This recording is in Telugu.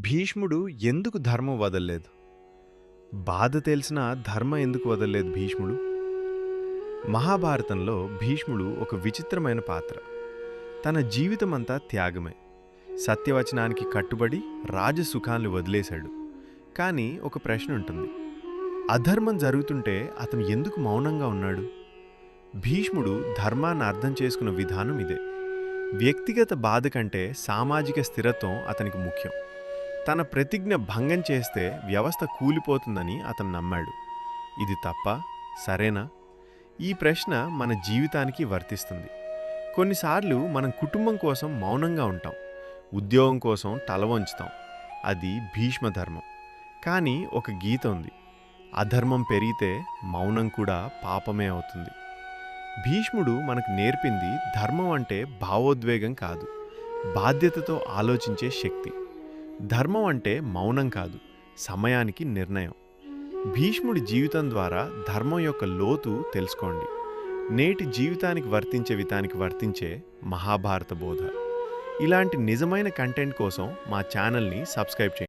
భీష్ముడు ఎందుకు ధర్మం వదల్లేదు? బాధ తెలిసిన ధర్మం ఎందుకు వదల్లేదు భీష్ముడు? మహాభారతంలో భీష్ముడు ఒక విచిత్రమైన పాత్ర. తన జీవితమంతా త్యాగమే. సత్యవచనానికి కట్టుబడి రాజసుఖాన్ని వదిలేశాడు. కానీ ఒక ప్రశ్న ఉంటుంది. అధర్మం జరుగుతుంటే అతను ఎందుకు మౌనంగా ఉన్నాడు? భీష్ముడు ధర్మాన్ని అర్థం చేసుకున్న విధానం ఇదే. వ్యక్తిగత బాధ కంటే సామాజిక స్థిరత్వం అతనికి ముఖ్యం. తన ప్రతిజ్ఞ భంగం చేస్తే వ్యవస్థ కూలిపోతుందని అతను నమ్మాడు. ఇది తప్ప సరేనా? ఈ ప్రశ్న మన జీవితానికి వర్తిస్తుంది. కొన్నిసార్లు మనం కుటుంబం కోసం మౌనంగా ఉంటాం. ఉద్యోగం కోసం తల వంచుతాం. అది భీష్మధర్మం కానీ ఒక గీత ఉంది. అధర్మం పెరిగితే మౌనం కూడా పాపమే అవుతుంది. భీష్ముడు మనకు నేర్పింది ధర్మం అంటే భావోద్వేగం కాదు. బాధ్యతతో ఆలోచించే శక్తి. ధర్మం అంటే మౌనం కాదు సమయానికి నిర్ణయం. భీష్ముడి జీవితం ద్వారా ధర్మం యొక్క లోతు తెలుసుకోండి. నేటి జీవితానికి వర్తించే విధానికి వర్తించే మహాభారత బోధ. ఇలాంటి నిజమైన కంటెంట్ కోసం మా ఛానల్ని సబ్స్క్రైబ్ చేయండి.